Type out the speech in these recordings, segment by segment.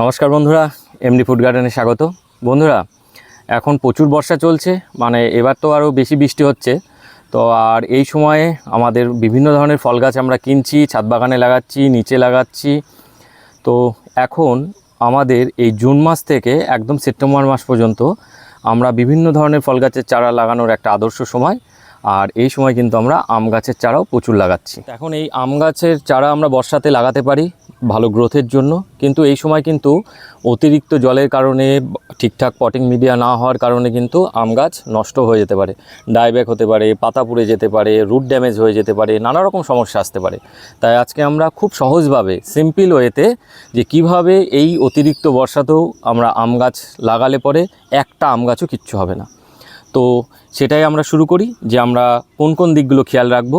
নমস্কার বন্ধুরা MD food গার্ডেনে স্বাগত। বন্ধুরা, এখন প্রচুর বর্ষা চলছে মানে এবার তো আরও বেশি বৃষ্টি হচ্ছে। তো আর এই সময়ে আমাদের বিভিন্ন ধরনের ফল গাছ আমরা কিনছি, ছাদ বাগানে লাগাচ্ছি, নিচে লাগাচ্ছি। তো এখন আমাদের এই জুন মাস থেকে একদম সেপ্টেম্বর মাস পর্যন্ত আমরা বিভিন্ন ধরনের ফল গাছের চারা লাগানোর একটা আদর্শ সময় আর এই সময় কিন্তু আমরা আম গাছের চারাও প্রচুর লাগাচ্ছি। এখন এই আম গাছের চারা আমরা বর্ষাতে লাগাতে পারি ভালো গ্রোথের জন্য, কিন্তু এই সময় কিন্তু অতিরিক্ত জলের কারণে ঠিকঠাক পটিং মিডিয়া না হওয়ার কারণে কিন্তু আম গাছ নষ্ট হয়ে যেতে পারে। ডাইব্যাক হতে পারে, পাতা পুড়ে যেতে পারে রুট ড্যামেজ হয়ে যেতে পারে, নানা রকম সমস্যা আসতে পারে। তাই আজকে আমরা খুব সহজভাবে সিম্পল ওয়েতে যে কীভাবে এই অতিরিক্ত বর্ষাতেও আমরা আম গাছ লাগালে পরে একটা আম গাছও কিচ্ছু হবে না। তো সেটাই আমরা শুরু করি যে আমরা কোন কোন দিকগুলো খেয়াল রাখব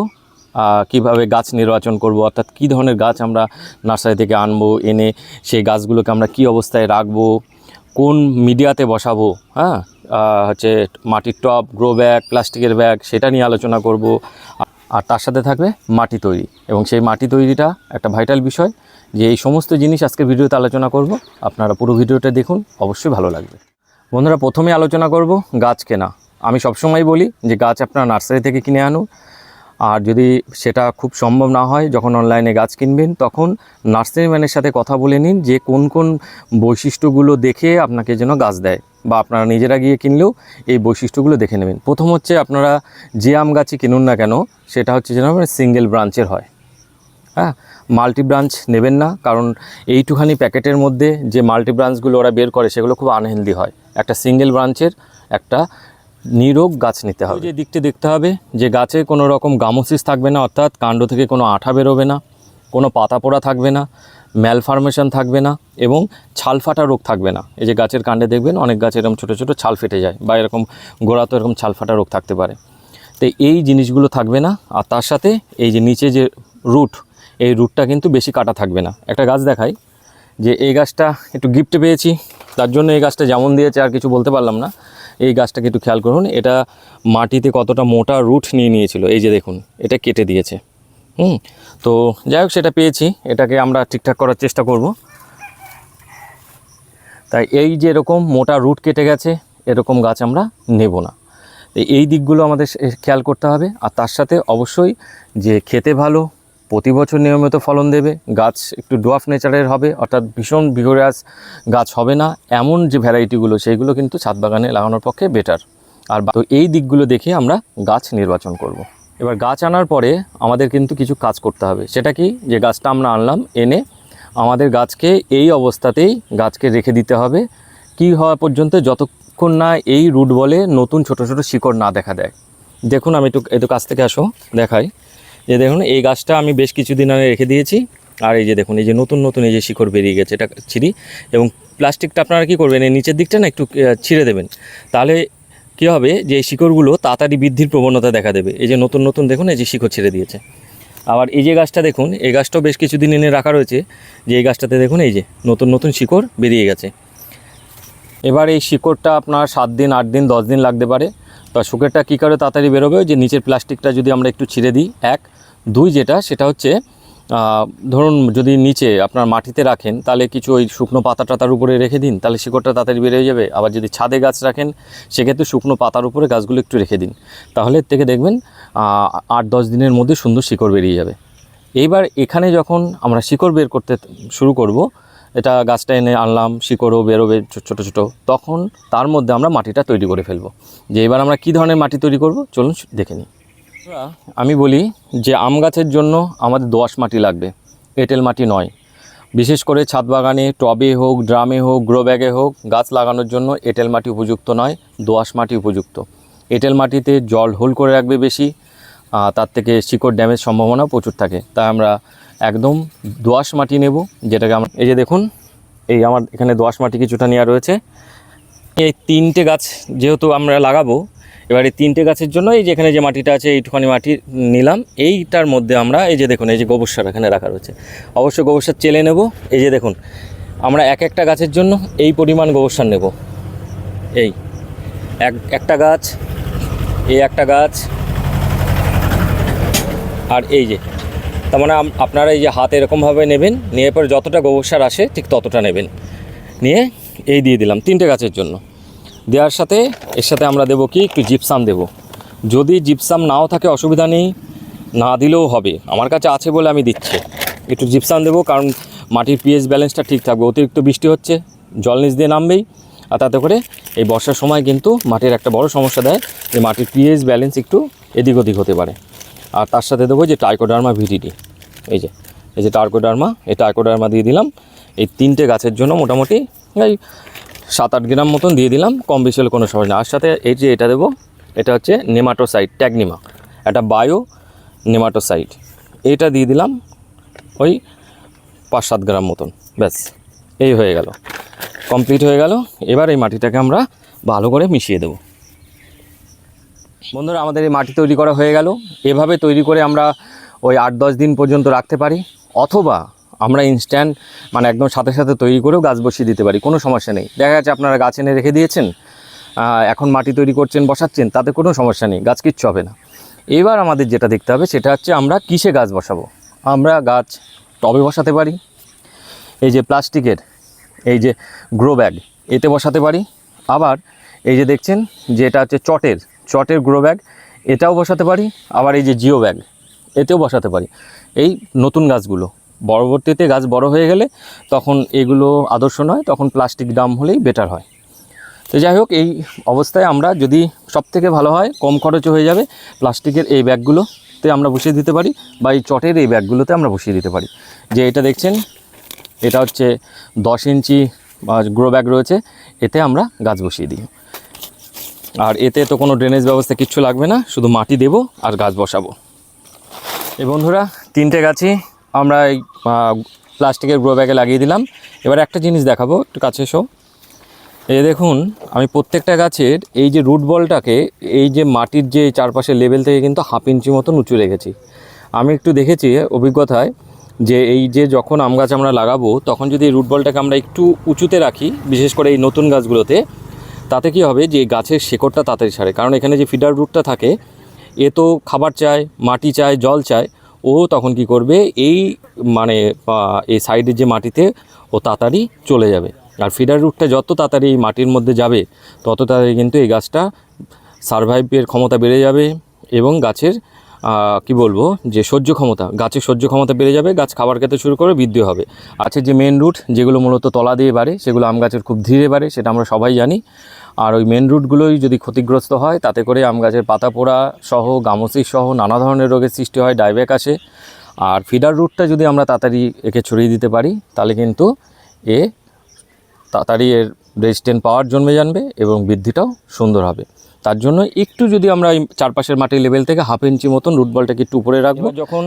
কীভাবে গাছ নির্বাচন করব, অর্থাৎ কী ধরনের গাছ আমরা নার্সারি থেকে আনব, এনে সেই গাছগুলোকে আমরা কি অবস্থায় রাখব, কোন মিডিয়াতে বসাবো হ্যাঁ হচ্ছে মাটির টপ গ্রো ব্যাগ, প্লাস্টিকের ব্যাগ, সেটা নিয়ে আলোচনা করব। আর তার সাথে থাকবে মাটি তৈরি এবং সেই মাটি তৈরিটা একটা ভাইটাল বিষয় যে এই সমস্ত জিনিস আজকে ভিডিওতে আলোচনা করব। আপনারা পুরো ভিডিওটা দেখুন, অবশ্যই ভালো লাগবে। বন্ধুরা, প্রথমে আলোচনা করব গাছ কেনা। আমি সবসময় বলি যে গাছ আপনারা নার্সারি থেকে কিনে আনুন। আর যদি সেটা খুব সম্ভব না হয়, যখন অনলাইনে গাছ কিনবেন, তখন নার্সারিম্যানের সাথে কথা বলে নিন যে কোন কোন বৈশিষ্ট্যগুলো দেখে আপনাকে যেন গাছ দেয় বা আপনারা নিজেরা গিয়ে কিনলেও এই বৈশিষ্ট্যগুলো দেখে নেবেন। প্রথম হচ্ছে আপনারা যে আম গাছই কিনুন না কেন, সেটা হচ্ছে যেন সিঙ্গেল ব্রাঞ্চের হয়। হ্যাঁ মাল্টি ব্রাঞ্চ নেবেন না, কারণ এইটুখানি প্যাকেটের মধ্যে যে মাল্টি ব্রাঞ্চগুলো ওরা বের করে, সেগুলো খুব আনহেলদি হয়। একটা সিঙ্গেল ব্রাঞ্চের একটা নিরোগ গাছ নিতে হবে। যে দিকটি দেখতে হবে, যে গাছে কোনো রকম গামোসিস থাকবে না, অর্থাৎ কাণ্ড থেকে কোনো আঠা বেরোবে না, কোনো পাতা পোড়া থাকবে না ম্যালফরমেশন থাকবে না, এবং ছাল ফাটা রোগ থাকবে না। এই যে গাছের কাণ্ডে দেখবেন, অনেক গাছ এরকম ছোটো ছোটো ছাল ফেটে যায়, বা এরকম গোড়া তো এরকম ছাল ফাটা রোগ থাকতে পারে। তো এই জিনিসগুলো থাকবে না, আর তার সাথে এই যে নিচে যে রুট, এই রুটটা কিন্তু বেশি কাটা থাকবে না। একটা গাছ দেখাই, যে এই গাছটা একটু গিফট পেয়েছি, তার জন্য এই গাছটা যেমন দিয়েছে, আর কিছু বলতে পারলাম না। এই গাছটাকে একটু খেয়াল করুন, এটা মাটিতে কতটা মোটা রুট নিয়ে নিয়েছিল। এই যে দেখুন, এটা কেটে দিয়েছে। হুম, তো যাই হোক, সেটা পেয়েছি। এটাকে আমরা ঠিকঠাক করার চেষ্টা করব। তাই এই যে এরকম মোটা রুট কেটে গেছে, এরকম গাছ আমরা নেব না। এই দিকগুলো আমাদের খেয়াল করতে হবে। আর তার সাথে অবশ্যই যে খেতে ভালো প্রতি বছর নিয়মিত ফলন দেবে, গাছ একটু ডোয়াফ নেচারের হবে, অর্থাৎ ভীষণ ভিগোরাস গাছ হবে না, এমন যে ভ্যারাইটিগুলো সেইগুলো কিন্তু ছাদ বাগানে লাগানোর পক্ষে বেটার আর তো এই দিকগুলো দেখে আমরা গাছ নির্বাচন করব। এবার গাছ আনার পরে আমাদের কিন্তু কিছু কাজ করতে হবে। সেটা কি? যে গাছটা আমরা আনলাম, এনে আমাদের গাছকে এই অবস্থাতেই গাছকে রেখে দিতে হবে। কি হওয়া পর্যন্ত যতক্ষণ না এই রুট বলে নতুন ছোট ছোট শিকড় না দেখা দেয়। দেখুন, আমি একটু একটু কাছ থেকে আসো, দেখাই। যে দেখুন, এই গাছটা আমি বেশ কিছুদিন আগে রেখে দিয়েছি। আর এই যে দেখুন, এই যে নতুন নতুন এই যে শিকড় বেরিয়ে গেছে, এটা ছিঁড়ি। এবং প্লাস্টিকটা আপনারা কী করবেন, এই নিচের দিকটা না একটু ছিঁড়ে দেবেন। তাহলে কী হবে, যে এই শিকড়গুলো তাড়াতাড়ি বৃদ্ধির প্রবণতা দেখা দেবে। এই যে নতুন নতুন দেখুন, এই যে শিকড় ছেড়ে দিয়েছে। আবার এই যে গাছটা দেখুন, এই গাছটাও বেশ কিছুদিন এনে রাখা রয়েছে, যে এই গাছটাতে দেখুন, এই যে নতুন নতুন শিকড় বেরিয়ে গেছে। এবার এই শিকড়টা আপনার সাত দিন, আট দিন, দশ দিন লাগতে পারে। তো শুকেরটা কী করে তাড়াতাড়ি বেরোবে? যে নিচের প্লাস্টিকটা যদি আমরা একটু ছিঁড়ে দিই, এক। দুই যেটা, সেটা হচ্ছে ধরুন যদি নিচে আপনার মাটিতে রাখেন, তাহলে কিছু ওই শুকনো পাতা টাতার উপরে রেখে দিন, তাহলে শিকড়টা তাড়াতাড়ি বেরিয়ে যাবে। আবার যদি ছাদে গাছ রাখেন, সেক্ষেত্রে শুকনো পাতার উপরে গাছগুলো একটু রেখে দিন। তাহলে এর থেকে দেখবেন আট দশ দিনের মধ্যে সুন্দর শিকড় বেরিয়ে যাবে। এইবার এখানে যখন আমরা শিকড় বের করতে শুরু করব, এটা গাছটা এনে আনলাম, শিকড়ও বেরোবে ছোটো ছোটো, তখন তার মধ্যে আমরা মাটিটা তৈরি করে ফেলব। যে এবার আমরা কী ধরনের মাটি তৈরি করব, চলুন দেখে নিই। আমি বলি যে আম গাছের জন্য আমাদের দোআঁশ মাটি লাগবে, এঁটেল মাটি নয়। বিশেষ করে ছাদ বাগানে, টবে হোক, ড্রামে হোক, গ্রো ব্যাগে হোক, গাছ লাগানোর জন্য এঁটেল মাটি উপযুক্ত নয়, দোআঁশ মাটি উপযুক্ত। এঁটেল মাটিতে জল হোল করে রাখবে বেশি তার থেকে শিকড় ড্যামেজ সম্ভাবনা প্রচুর থাকে। তাই আমরা একদম দোআঁশ মাটি নেব, যেটাকে আমরা এই যে দেখুন, এই আমার এখানে দোআঁশ মাটি কিছুটা নেওয়া রয়েছে। এই তিনটে গাছ যেহেতু আমরা লাগাবো এবার তিনটে গাছের জন্য এই যেখানে যে মাটিটা আছে, এইটুখানি মাটি নিলাম। এইটার মধ্যে আমরা এই যে দেখুন, এই যে গোবর সার এখানে রাখা রয়েছে। অবশ্যই গোবর সার চেলে নেব। এই যে দেখুন, আমরা এক একটা গাছের জন্য এই পরিমাণ গোবর সার নেব। এই, এক, একটা গাছ, এই একটা গাছ, আর এই যে, তার মানে আপনারা এই যে হাত এরকমভাবে নেবেন নিয়ে পরে যতটা গোবর সার আসে, ঠিক ততটা নেবেন। নিয়ে এই দিয়ে দিলাম তিনটে গাছের জন্য। দেওয়ার সাথে, এর সাথে আমরা দেবো কি? একটু জিপসাম দেব। যদি জিপসাম নাও থাকে, অসুবিধা নেই। না দিলেও হবে। আমার কাছে আছে বলে আমি দিচ্ছি। একটু জিপসাম দেবো, কারণ মাটির পিএইচ ব্যালেন্সটা ঠিক থাকবে। অতিরিক্ত বৃষ্টি হচ্ছে, জল নিচ দিয়ে নামবেই। আর তাতে করে এই বর্ষার সময় কিন্তু মাটির একটা বড় সমস্যা দেয় যে মাটির পিএইচ ব্যালেন্স একটু এদিক ওদিক হতে পারে। আর তার সাথে দেবো যে টাইকোডার্মা ভিডিডি এই যে এই যে টার্কোডার্মা এই টার্কোডার্মা দিয়ে দিলাম। এই তিনটে গাছের জন্য মোটামুটি, এই সাত আট গ্রাম মতন দিয়ে দিলাম, কম বেশি হলে কোনো সময় না আর সাথে এই যে এটা দেবো, এটা হচ্ছে নেমাটোসাইড ট্যাগনিমা। একটা বায়ো নেমাটোসাইড এটা দিয়ে দিলাম ওই পাঁচ সাত গ্রাম মতন। ব্যাস, এই হয়ে গেল। কমপ্লিট হয়ে গেল। এবার এই মাটিটাকে আমরা ভালো করে মিশিয়ে দেবো। বন্ধুরা, আমাদের এই মাটি তৈরি করা হয়ে গেল। এভাবে তৈরি করে আমরা ওই আট দশ দিন পর্যন্ত রাখতে পারি। অথবা আমরা ইনস্ট্যান্ট মানে একদম সাথে সাথে তৈরি করেও গাছ বসিয়ে দিতে পারি, কোনো সমস্যা নেই। দেখা যাচ্ছে আপনারা গাছ এনে রেখে দিয়েছেন এখন মাটি তৈরি করছেন, বসাচ্ছেন, তাতে কোনো সমস্যা নেই, গাছ কিচ্ছু হবে না। এবার আমাদের যেটা দেখতে হবে সেটা হচ্ছে আমরা কিসে গাছ বসাবো? আমরা গাছ টবে বসাতে পারি, এই যে প্লাস্টিকের, এই যে গ্রো ব্যাগ এতে বসাতে পারি, আবার এই যে দেখছেন যে এটা হচ্ছে চটের চটের গ্রো ব্যাগ এটাও বসাতে পারি, আবার এই যে জিও ব্যাগ এতেও বসাতে পারি। এই নতুন গাছগুলো পরবর্তীতে গাছ বড় হয়ে গেলে তখন এগুলো আদর্শ নয়, তখন প্লাস্টিক ড্রাম হলেই বেটার হয়। তো যাই হোক, এই অবস্থায় আমরা যদি সব থেকে ভালো হয়, কম খরচে হয়ে যাবে প্লাস্টিকের এই ব্যাগগুলোতে আমরা বসিয়ে দিতে পারি বা এই চটের এই ব্যাগগুলোতে আমরা বসিয়ে দিতে পারি। যে এটা দেখছেন, এটা হচ্ছে দশ ইঞ্চি গ্রো ব্যাগ রয়েছে, এতে আমরা গাছ বসিয়ে দিই। আর এতে তো কোনো ড্রেনেজ ব্যবস্থা কিচ্ছু লাগবে না, শুধু মাটি দেবো আর গাছ বসাবো। এই বন্ধুরা, তিনটে গাছই আমরা এই প্লাস্টিকের গ্রো ব্যাগে লাগিয়ে দিলাম। এবার একটা জিনিস দেখাবো, একটু কাছে এসো। এই দেখুন, আমি প্রত্যেকটা গাছের এই যে রুট বলটাকে, এই যে মাটির যে চারপাশের লেভেল থেকে কিন্তু হাফ ইঞ্চি মতন উঁচু রেখেছি। আমি একটু দেখেছি অভিজ্ঞতায় যে এই যে যখন আম গাছ আমরা লাগাবো, তখন যদি রুট বলটাকে আমরা একটু উঁচুতে রাখি, বিশেষ করে এই নতুন গাছগুলোতে, তাতে কি হবে যে গাছের শেকড়টা তাড়াতাড়ি ছাড়ে। কারণ এখানে যে ফিডার রুটটা থাকে, এ তো খাবার চায়, মাটি চায়, জল চায় ও তখন কি করবে? এই মানে এই সাইডের যে মাটিতে ও তাড়াতাড়ি চলে যাবে। আর ফিডার রুটটা যত তাড়াতাড়ি এই মাটির মধ্যে যাবে, তত তাড়াতাড়ি কিন্তু এই গাছটা সারভাইভের ক্ষমতা বেড়ে যাবে এবং গাছের কি বলব, যে সহ্য ক্ষমতা, গাছের সহ্য ক্ষমতা বেড়ে যাবে, গাছ খাবার খেতে শুরু করে বৃদ্ধি হবে। আছে যে মেন রুট যেগুলো মূলত তলা দিয়ে বাড়ে, সেগুলো আম গাছের খুব ধীরে বাড়ে, সেটা আমরা সবাই জানি। আর ওই মেন রুটগুলোই যদি ক্ষতিগ্রস্ত হয় তাতে করে আম গাছের পাতা পোড়া সহ গামসিস সহ নানা ধরনের রোগের সৃষ্টি হয় ডাইব্যাক আসে। আর ফিডার রুটটা যদি আমরা তাড়াতাড়ি একে ছড়িয়ে দিতে পারি তাহলে কিন্তু এ তাড়াতাড়ি এর রেজিস্ট্যান্ট পাওয়ার জন্মে জানবে এবং বৃদ্ধিটাও সুন্দর হবে। তার জন্য একটু যদি আমরা এই চারপাশের মাটির লেভেল থেকে হাফ ইঞ্চি মতন রুট বলটাকে একটু উপরে রাখব। যখন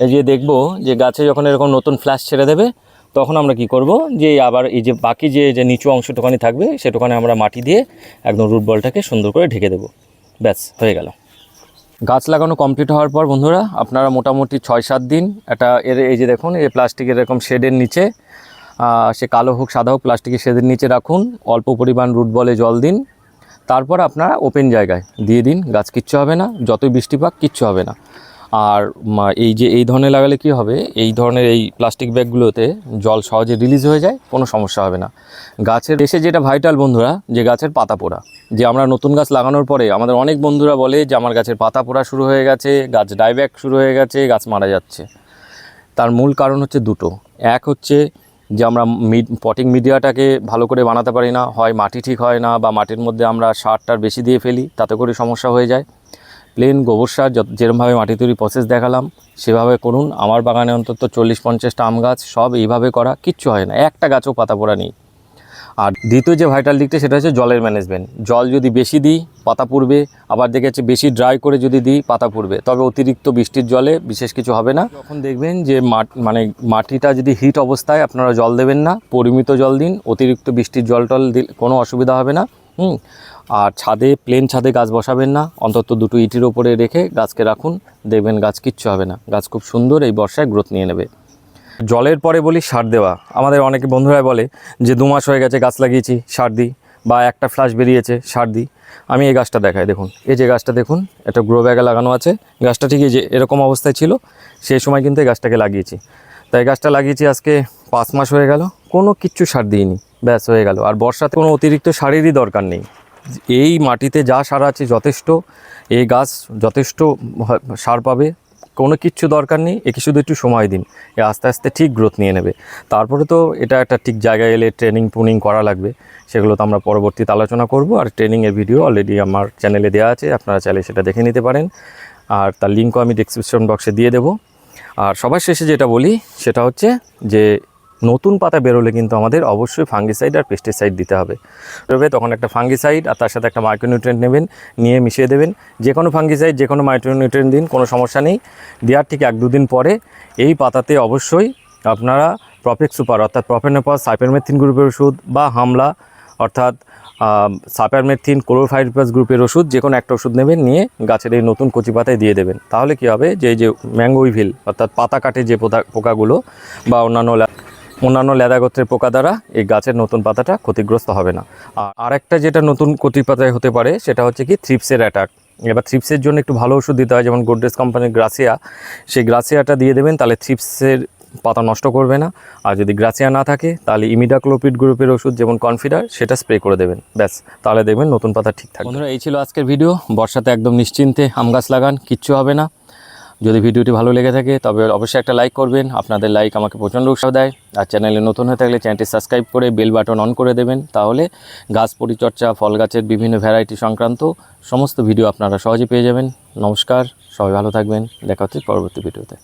এই যে দেখব যে গাছে যখন এরকম নতুন ফ্ল্যাশ ছেড়ে দেবে তখন আমরা কি করব? যে আবার এই যে বাকি যে যে নিচু অংশটুখানি থাকবে, সেটুখানে আমরা মাটি দিয়ে একদম রুট বলটাকে সুন্দর করে ঢেকে দেবো। ব্যাস, হয়ে গেল। গাছ লাগানো কমপ্লিট হওয়ার পর বন্ধুরা, আপনারা মোটামুটি ছয় সাত দিন একটা এর, এই যে দেখুন, এই প্লাস্টিকের এরকম শেডের নিচে সে কালো হোক, সাদা হোক, প্লাস্টিকের শেডের নিচে রাখুন, অল্প পরিমাণ রুট বলে জল দিন। তারপর আপনারা ওপেন জায়গায় দিয়ে দিন, গাছ কিচ্ছু হবে না, যতই বৃষ্টি পাক কিচ্ছু হবে না। আর এই যে এই ধরনের লাগালে কি হবে? এই ধরনের এই প্লাস্টিক ব্যাগগুলোতে জল সহজে রিলিজ হয়ে যায়, কোনো সমস্যা হবে না। গাছের এসে যেটা ভাইটাল বন্ধুরা, যে গাছের পাতা পোড়া। যে আমরা নতুন গাছ লাগানোর পরে আমাদের অনেক বন্ধুরা বলে যে, আমার গাছের পাতা পোড়া শুরু হয়ে গেছে, গাছ ডাইব্যাক শুরু হয়ে গেছে, গাছ মারা যাচ্ছে। তার মূল কারণ হচ্ছে দুটো। এক হচ্ছে যে আমরা মিড পটিং মিডিয়াটাকে ভালো করে বানাতে পারি না, হয় মাটি ঠিক হয় না বা মাটির মধ্যে আমরা সারটার বেশি দিয়ে ফেলি, তাতে করে সমস্যা হয়ে যায়। প্লেন গোবর সার যেরমভাবে মাটি তৈরি প্রসেস দেখালাম, সেভাবে করুন। আমার বাগানে অন্তত চল্লিশ, পঞ্চাশটা আম গাছ, সব এইভাবে করা কিচ্ছু হয় না। একটা গাছও পাতা পোড়া নেই। আর দ্বিতীয় যে ভাইটাল দিকটা, সেটা হচ্ছে জলের ম্যানেজমেন্ট জল যদি বেশি দিই, পাতা পুড়বে। আবার দেখে যাচ্ছে বেশি ড্রাই করে যদি দিই, পাতা পুড়বে। তবে অতিরিক্ত বৃষ্টির জলে বিশেষ কিছু হবে না। যখন দেখবেন যে মানে মাটিটা যদি হিট অবস্থায়, আপনারা জল দেবেন না। পরিমিত জল দিন। অতিরিক্ত বৃষ্টির জল টল দিলে কোনো অসুবিধা হবে না। হুম। আর ছাদে প্লেন ছাদে গাছ বসাবেন না, অন্তত দুটো ইটির ওপরে রেখে গাছকে রাখুন, দেখবেন গাছ কিচ্ছু হবে না। গাছ খুব সুন্দর, এই বর্ষায় গ্রোথ নিয়ে নেবে। জলের পরে বলি সার দেওয়া। আমাদের অনেকে বন্ধুরা বলে যে দু মাস হয়ে গেছে গাছ লাগিয়েছি, সার দিই বা একটা ফ্লাশ বেরিয়েছে, সার দিই। আমি এই গাছটা দেখাই, দেখুন। এই যে গাছটা দেখুন, একটা গ্রো ব্যাগে লাগানো আছে। গাছটা ঠিক এই যে এরকম অবস্থায় ছিল, সেই সময় কিন্তু এই গাছটাকে লাগিয়েছি। তাই গাছটা লাগিয়েছি আজকে পাঁচ মাস হয়ে গেল, কোনো কিচ্ছু সার দিইনি। ব্যাস হয়ে গেল। আর বর্ষাতে কোনো অতিরিক্ত সারেরই দরকার নেই। এই মাটিতে যা সার আছে যথেষ্ট, এই গাছ যথেষ্ট সার পাবে, কোনো কিচ্ছু দরকার নেই, একে শুধু একটু সময় দিন। এ আস্তে আস্তে ঠিক গ্রোথ নিয়ে নেবে। তারপরে তো এটা একটা ঠিক জায়গায় এলে ট্রেনিং পুনিং করা লাগবে। সেগুলো তো আমরা পরবর্তীতে আলোচনা করব। আর ট্রেনিংয়ের ভিডিও অলরেডি আমার চ্যানেলে দেওয়া আছে, আপনারা চাইলে সেটা দেখে নিতে পারেন। আর তার লিঙ্কও আমি ডিসক্রিপশন বক্সে দিয়ে দেবো। আর সবার শেষে যেটা বলি, সেটা হচ্ছে যে নতুন পাতা বেরোলে কিন্তু আমাদের অবশ্যই ফাঙ্গিসাইড আর পেস্টিসাইড দিতে হবে। তবে তখন একটা ফাঙ্গিসাইড আর তার সাথে একটা মাইক্রোনিউট্রেন্ট নেবেন, নিয়ে মিশিয়ে দেবেন। যে কোনো ফাঙ্গিসাইড যে কোনো মাইক্রোনিউট্রেন্ট দিন, কোনো সমস্যা নেই। দেওয়ার ঠিক এক দুদিন পরে এই পাতাতে অবশ্যই আপনারা প্রফেক্ট সুপার অর্থাৎ প্রফেনোপাস সাইপারমেথিন গ্রুপের ওষুধ বা হামলা, অর্থাৎ সাইপারমেথিন ক্লোরোফাইরিপাস গ্রুপের ওষুধ যে কোনো একটা ওষুধ নেবেন, নিয়ে গাছের এই নতুন কচি পাতায় দিয়ে দেবেন। তাহলে কি হবে? যে যে ম্যাঙ্গোইভিল অর্থাৎ পাতা কাটে যে পোকা পোকাগুলো বা অন্যান্য অন্যান্য লেদা গোত্রের পোকা দ্বারা এই গাছের নতুন পাতাটা ক্ষতিগ্রস্ত হবে না। আর আরেকটা যেটা নতুন কচি পাতায় হতে পারে, সেটা হচ্ছে কি থ্রিপসের অ্যাটাক। এবার থ্রিপসের জন্য একটু ভালো ওষুধ দিতে হয়, যেমন গোডরেজ কোম্পানির গ্রাসিয়া। সেই গ্রাসিয়াটা দিয়ে দেবেন, তাহলে থ্রিপসের পাতা নষ্ট করবে না। আর যদি গ্রাসিয়া না থাকে, তাহলে ইমিডাক্লোপিড গ্রুপের ওষুধ যেমন কনফিডার, সেটা স্প্রে করে দেবেন। ব্যাস, তাহলে দেখবেন নতুন পাতা ঠিক থাকে বন্ধুরা, এই ছিল আজকের ভিডিও। বর্ষাতে একদম নিশ্চিন্তে আম গাছ লাগান, কিচ্ছু হবে না। যদি ভিডিওটি ভালো লেগে থাকে, তবে অবশ্যই একটা লাইক করবেন। আপনাদের লাইক আমাকে প্রচণ্ড উৎসাহ দেয়। আর চ্যানেলে নতুন হয়ে থাকলে চ্যানেলটি সাবস্ক্রাইব করে বেল বাটন অন করে দেবেন। তাহলে গাছ পরিচর্যা, ফল গাছের বিভিন্ন ভ্যারাইটি সংক্রান্ত সমস্ত ভিডিও আপনারা সহজে পেয়ে যাবেন। নমস্কার, সবাই ভালো থাকবেন। দেখা হচ্ছে পরবর্তী ভিডিওতে